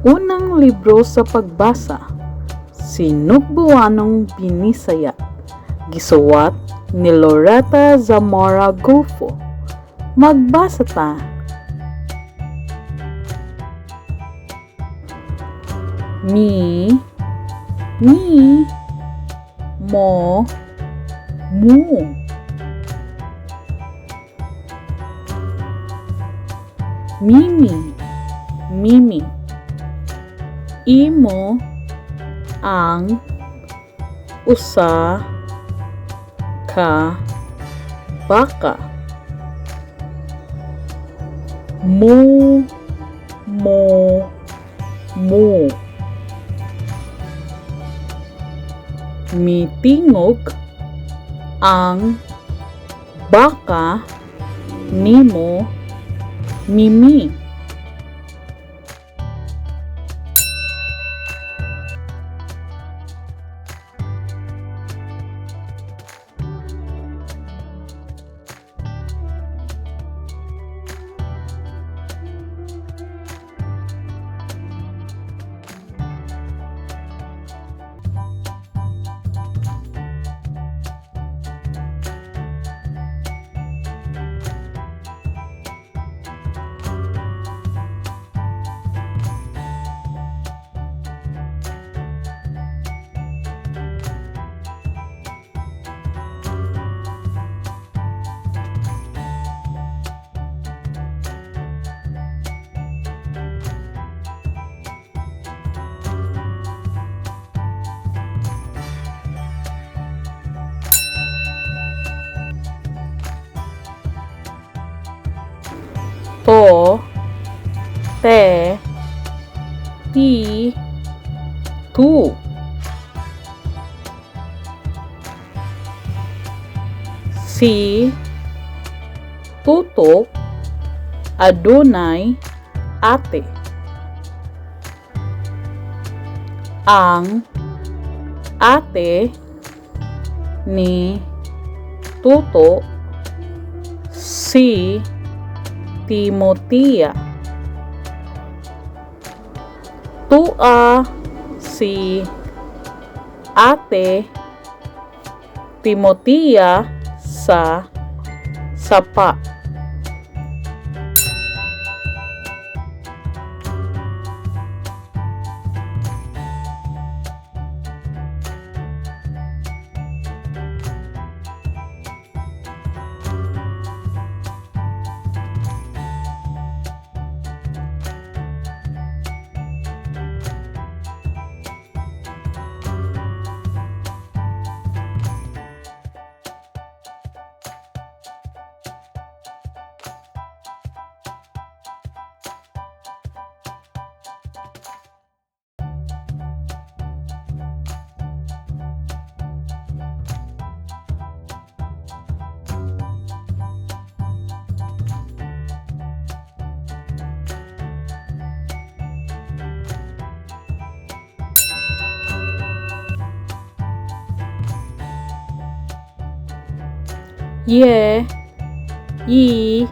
Unang libro sa pagbasa, Sinugbuanong Binisaya, gisuwat ni Loretta Zamora Gulfo. Magbasa ta! Mi, mi, mo, mu. Mimi, Mimi. Imo ang usa ka baka. Mo, mo, mo. Mitingog ang baka nimo Mimi. Te, ti, tu. Si, tutok, adunay, ate. Ang ate ni tuto si Timotia. Tua si ate Timotia sa sapa. 예, 이,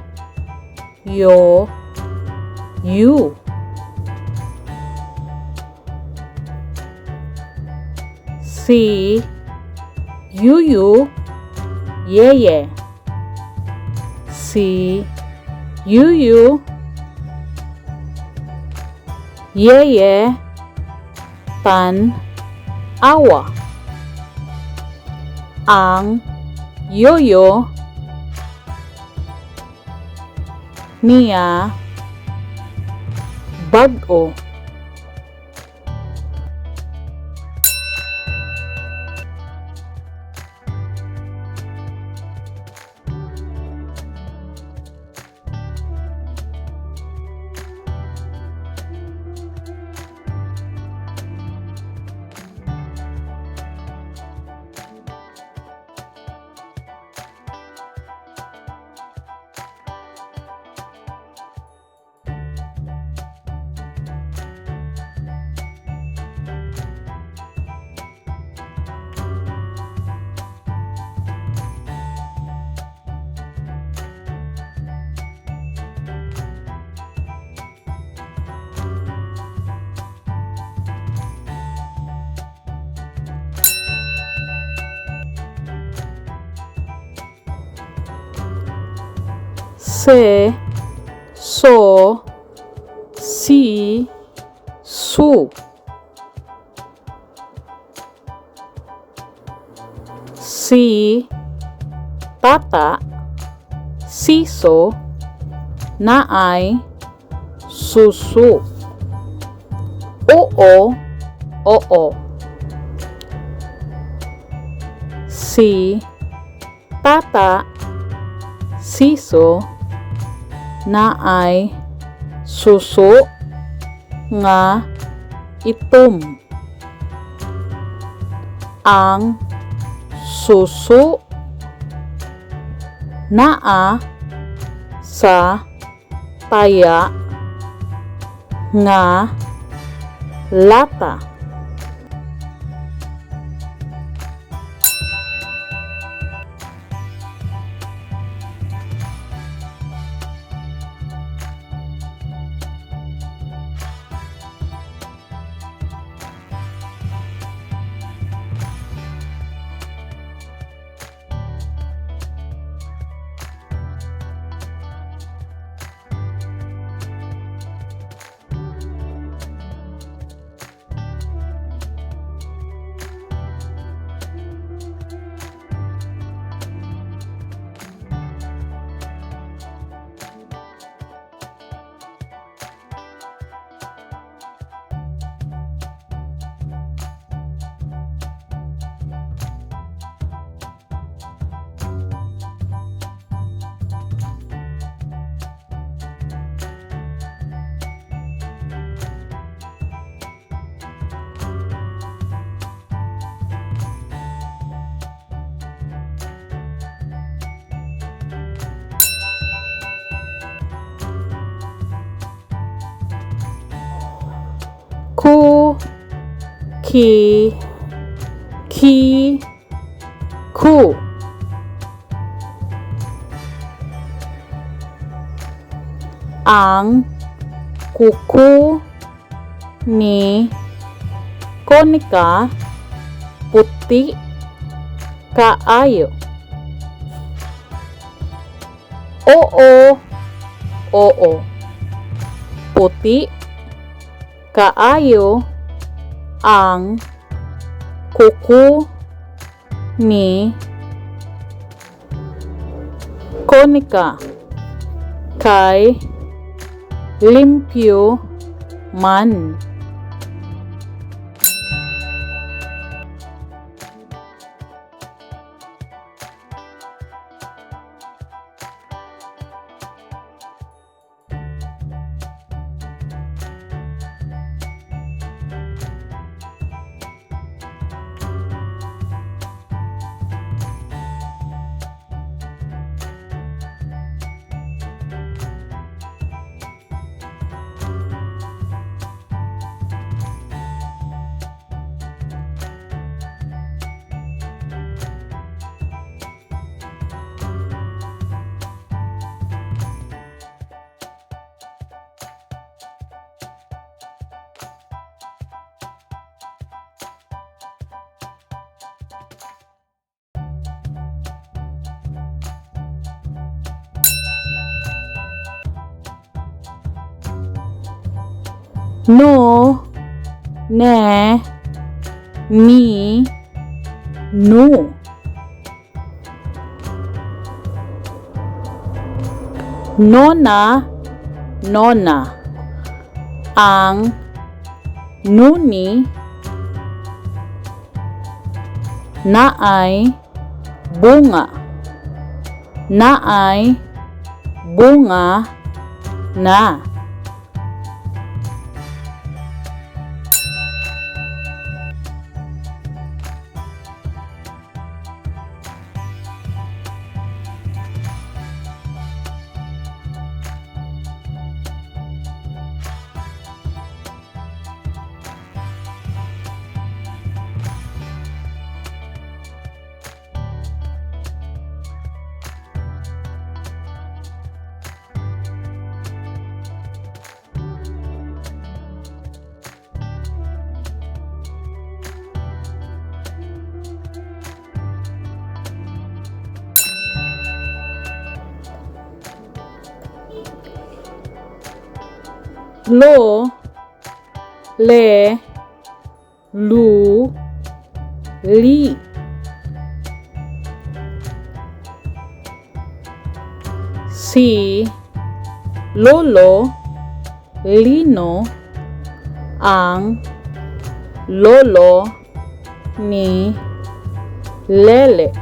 요, 유. 시, 유유, 예예. 시, 유유, 예예, 반, 아워, 앙, yoyo. Niya bag-o se, so, si, su. Si, tata, siso, naay, susu. Oo, oo. Si, tata, siso, naay, susu, nga, itom. Ang susu naa sa taya nga lata. Ki. Ki. Ku. Ang. Kuku. Ni. Konika. Puti. Kaayo. Oo, oo. Puti. Kaayo ang kuko ni Konika kay limpyo man. No, ne, mi, nu. Nona, nona. Ang nuni naay bunga. Naay bunga na. Lo, le, lu, li. Si, lolo, lino, ang lolo ni Lele.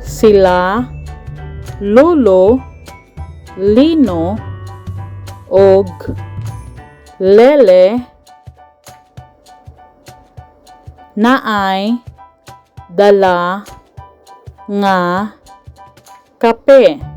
Sila, lolo, lino, og lele naay dala nga kape.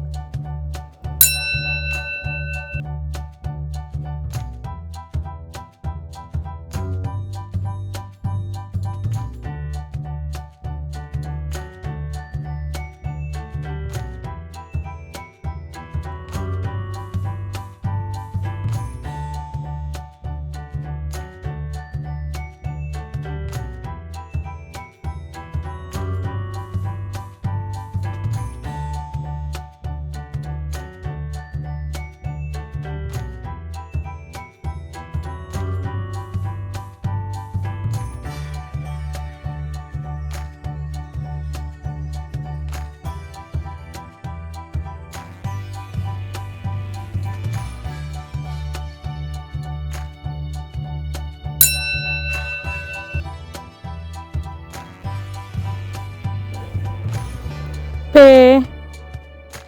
Pe,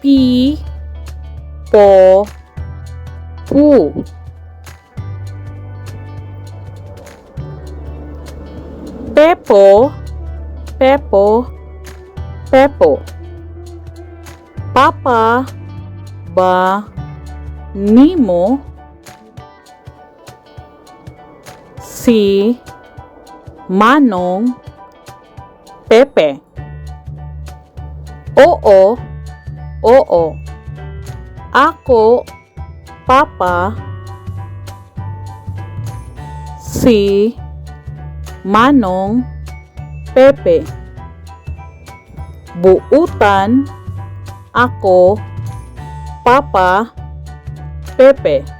pi, po, pu. Pepo, pepo, pepo. Papa, ba, nimo. Si, manong, pepe. Oo, oo. Ako, papa, si, manong, pepe. Buutan, ako, papa, pepe.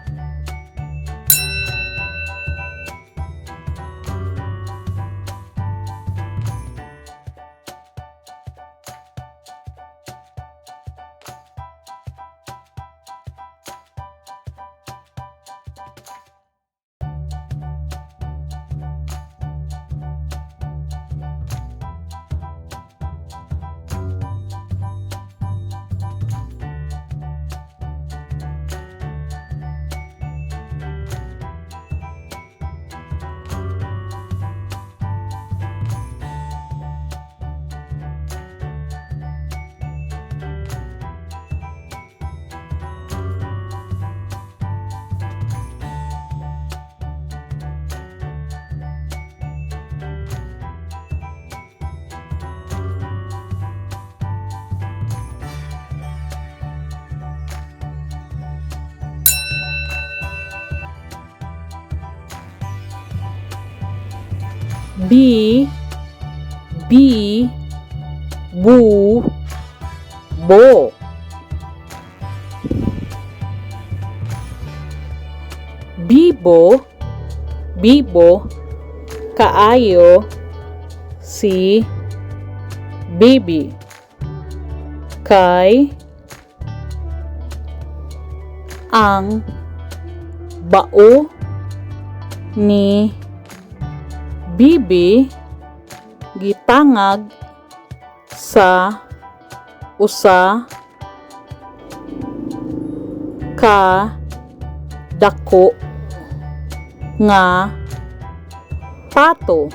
B B Bu Bo. Bibo Bibo Kaayo Si Bibi Kay Ang Bao Ni bibi gitangag sa usa ka dako nga pato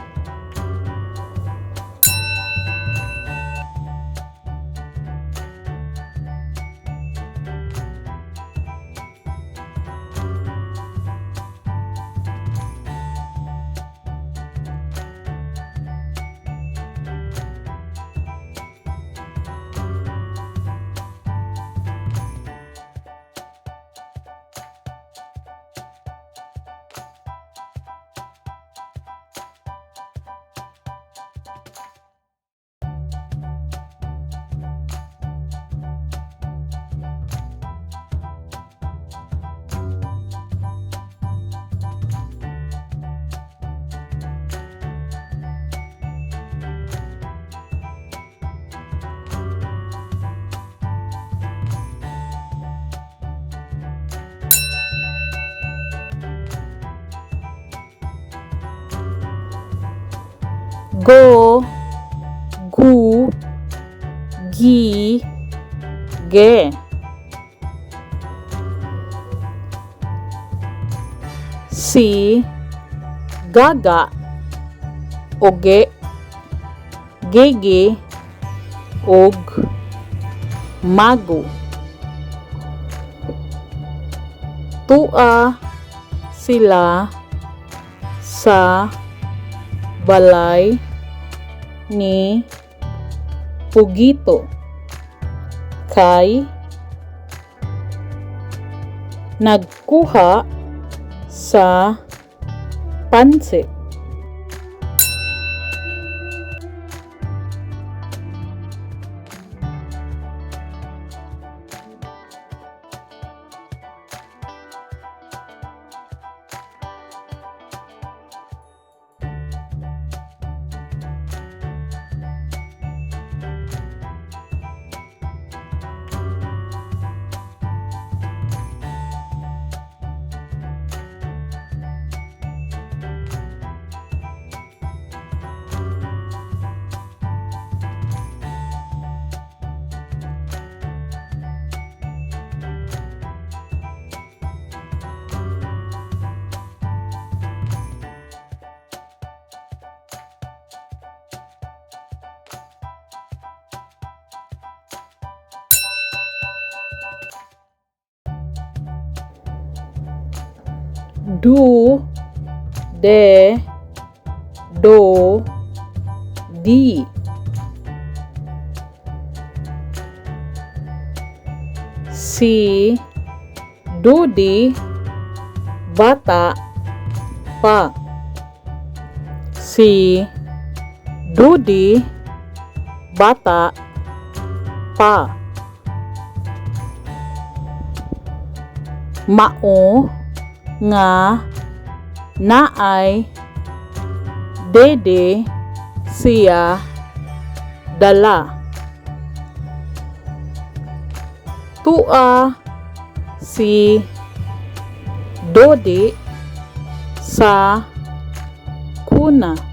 go, gu, gi, ge. Si, gaga, oge, gege, og, mago. Tua. Sila. Sa. Balay ni Pugito kay nagkuha sa pansit. Do, de, do, di. Si, dudi, bata, pa. Si, dudi, bata, pa. Mao, nga naay dede siya dala. Tua si dodi sa kuna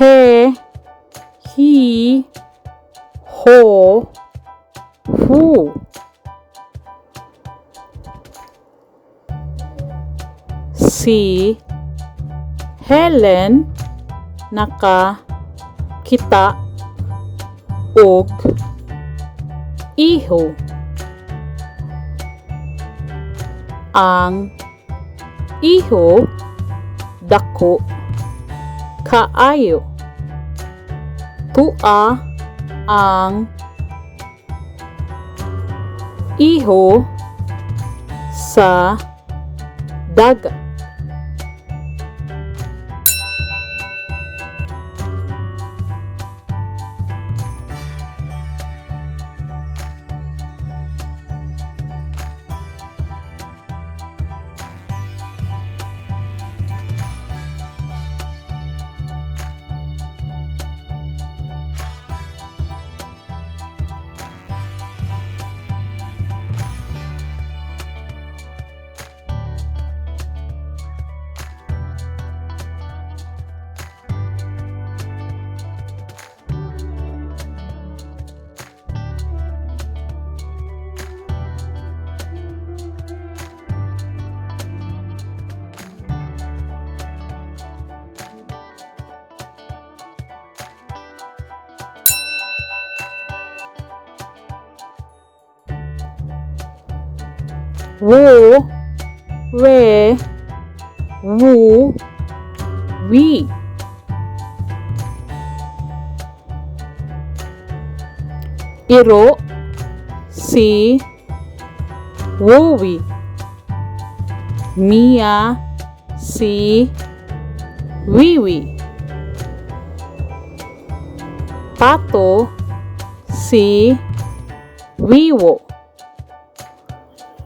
he, he, ho, hu. Si Helen naka kita og iho. Ang iho dako kaayo. Tua ang iho sa dagat. Wo, we, wu, wi. Iro, si, wowi. Mia, si, wiwi. Pato, si, wiwo.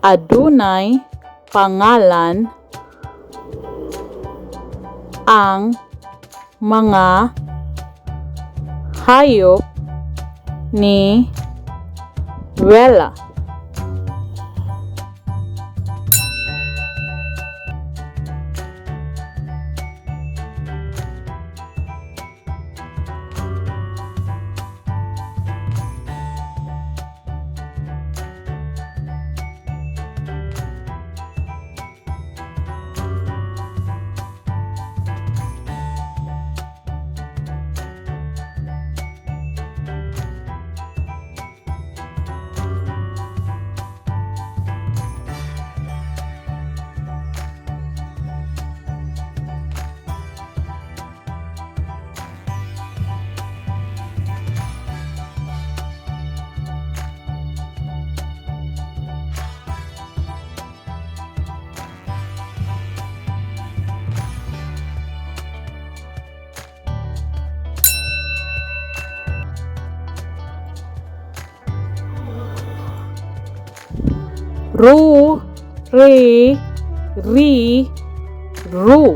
Adunay pangalan ang mga hayop ni Wella. Ru, re, ri, ru.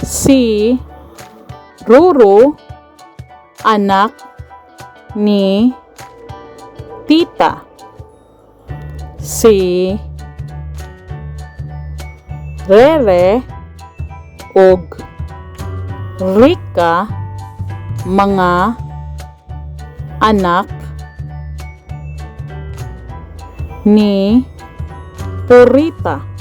Si Ruru anak ni tita. Si Rere ug Rika mga anak ni Purita.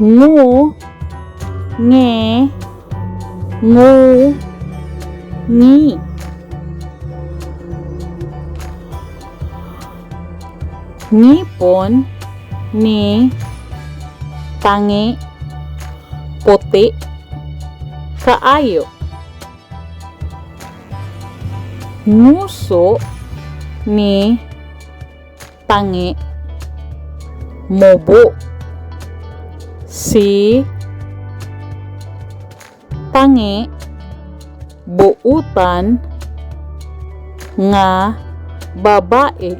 Ngu. Nge. Ngu. Ngi. Ngipon ni tangi puti kaayo. Nguso ni tangi mobo si tangi buutan nga babae